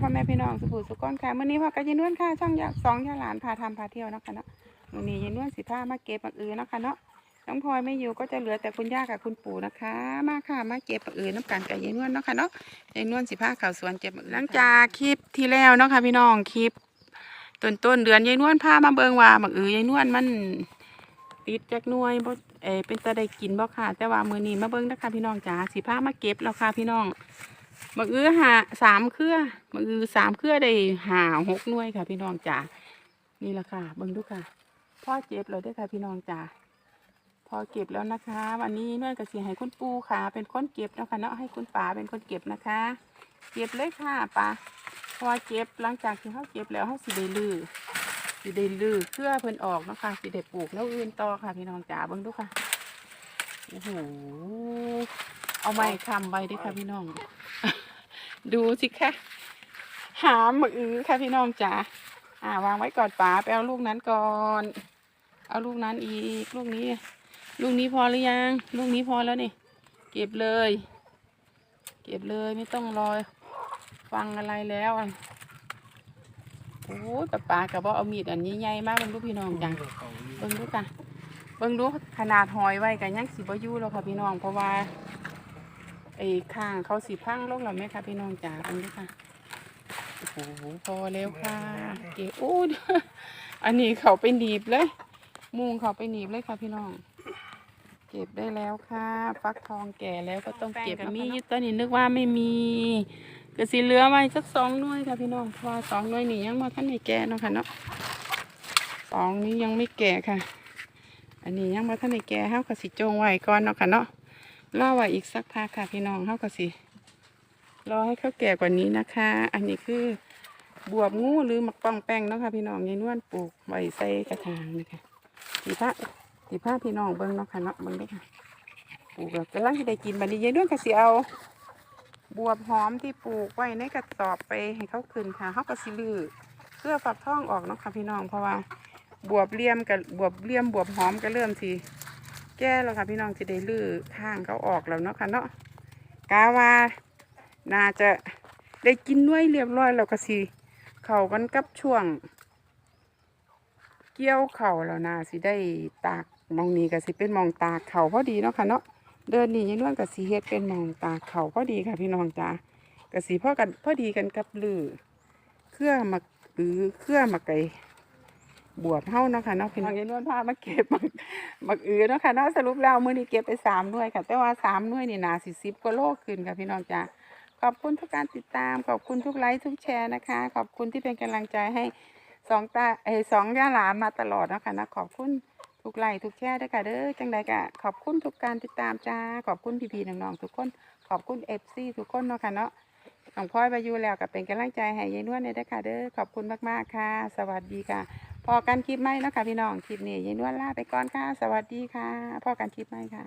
พ่อแม่พี่น้องสุภูสุก้อนค่ะมื่อนี้พ่อกับยายนวลค่ะช่องยาสองยาหลานพาทำพาเที่ยวนะคะเนาะมื่อนี้ยายนวลสิพามาเก็บปักอือนะคะเนาะน้องพลอยไม่อยู่ก็จะเหลือแต่คุณย่ากับคุณปู่นะคะ มาค่ะมาเก็บปักอือน้ำกันกับยายนวลเนาะค่ะเนาะยายนวลสิพาข่าวสวนเก็บหลังจากคลิปที่แล้วเนาะค่ะพี่น้องคลิปต้นต้นๆเดือนยายนวลพามาเบิงว่าปักอือยายนวลมันติดจากน่วยบ่เออเป็นตาได้กินบ่ค่ะ แต่ว่ามือนี้มาเบิงนะคะพี่น้องจ๋าสิพามาเก็บแล้วค่ะพี่น้อง บักอื้อหาสามเครือบักอื้อสามเครือได้หาหกหน่วยค่ะ พี่น้องจ๋านี่แหละค่ะเบิ่งดูค่ะพ่อเก็บแล้วเด้ค่ะพี่น้องจ๋าพอเก็บแล้วนะคะ วันนี้หน่วยก็สิให้คุณปูค่ะ เป็นคนเก็บนะคะเนาะให้คุณป๋าเป็นคนเก็บนะคะ เก็บเลยค่ะป๋าพอเก็บหลังจากที่เขาเก็บแล้วเขาสิได้ลือสิได้ลือเครือเพิ่นออกนะคะสิได้ปลูกแล้วอื่นต่อค่ะพี่น้องจ๋าเบิ่งดูค่ะโอ้โห เอาไม้ค้ำไว้เด้วยค่ะพี่น้อง ดูสิคะหามมืออื้อค่ะพี่น้องจ๋าอ่าวางไว้ก่อนป๋าไปเอาลูกนั้นก่อน เอาลูกนั้นอีกลูกนี้ ลูกนี้พอหรือยัง ลูกนี้พอแล้วนี่ เก็บเลย เก็บเลยไม่ต้องรอฟังอะไรแล้วอะโอ้ยปลาปลากับว่าเอามีดอันใหญ่ๆมาเบิ่งดูพี่น้องจังเบิ่งดูจ้ะเบิ่งดูขนาดหอยไว้กันยังสิบ่อยู่แล้วค่ะพี่น้องเพราะว่า ไอ้ข้างเขาสิพังลงแล้วไหมคะพี่น้องจ๋าเบิ่งดูค่ะโอ้โหพอแล้วค่ะ เก๋โอ้ยอันนี้เขาไปหนีบเลย มุงเขาไปหนีบเลยค่ะพี่น้อง เก็บได้แล้วค่ะ ฟักทองแก่แล้วก็ต้องเก็บมียู่ตอนนี้นึกว่าไม่มีก็สิเหลือไว้สักสองหน่วยค่ะพี่น้องเพราะว่าสองหน่วยนี่ยังมาท่านไม่แก่เนาะค่ะเนาะสองนี้ยังไม่แก่ค่ะ อันนี้ยังมาท่านไม่แก่เฮาก็สิจงไว้ก่อนเนาะค่ะเนาะ รอไว้อีกสักพักค่ะพี่น้องเฮาก็สิรอให้เขาแก่กว่านี้นะคะ อันนี้คือบวบงูหรือมักป้องแป้งเนาะค่ะพี่น้องยายนวลปลูกไว้ใส่กระถางนี่ค่ะสีผ้าสีผ้าพี่น้องเบิ่งเนาะค่ะเนาะเบิ่งเด้วยค่ะปลูกแล้วกำลังจะได้กินบัดนี้ยายนวลก็สิเอา บวบหอมที่ปลูกไว้ในกระสอบไปให้เขาขึ้นค่ะเขาก็สิลือเพื่อฝักท่องออกเนาะค่ะพี่น้องเพราะว่าบวบเลี่ยมกับบวบเลี่ยมบวบหอมก็เริ่มสิ แก่แล้วค่ะพี่น้องจะได้ลื้อข้างเขาออกแล้วเนาะค่ะเนาะกาว่าน่าจะได้กินหน้วยเรียบร้อยแล้วก็สิเข้ากันกับช่วง เกี่ยวเข่าแล้วนะสิได้ตากมองนี้ก็สิเป็นมองตาเข่าพอดีเนาะค่ะเนาะเดินนี่ยังนวลกับสีเฮ็ดเป็นมองตาเข่าพอดีค่ะพี่น้องจ้ากับสีพ่อกันพอดีกันกับลือเครื่องมักอือเครื่องมักไก่ บวบเฮาเนาะค่ะเนาะพี่น้องยังนวลพามาเก็บมักมักอือเนาะค่ะเนาะสรุปแล้วมื้อนี้เก็บไปสามหน่วยค่ะ แต่ว่าสามหน่วยนี่นาสิสิบกว่าโลขึ้นค่ะพี่น้องจ้าขอบคุณทุกการติดตามขอบคุณทุกไลค์ทุกแชร์นะคะ ขอบคุณที่เป็นกำลังใจให้สองตาเอสองย่าหลานมาตลอดเนาะคะนะขอบคุณทุกไลค์ทุกแชร์ด้วยค่ะเด้อจังใดก็ขอบคุณทุกการติดตามจ้าขอบคุณพี่ๆน้องๆทุกคน ขอบคุณเอฟซีทุกคนเนาะค่ะเนาะน้องพลอยไปอยู่แล้วก็เป็นกำลังใจให้ยายนวลเลยด้อค่ะเด้อขอบคุณมากๆค่ะ สวัสดีค่ะ พอกันคลิปไหมเนาะค่ะพี่น้องคลิปนี้ยายนวลลาไปก่อนค่ะ สวัสดีค่ะ พอกันคลิปไหมค่ะ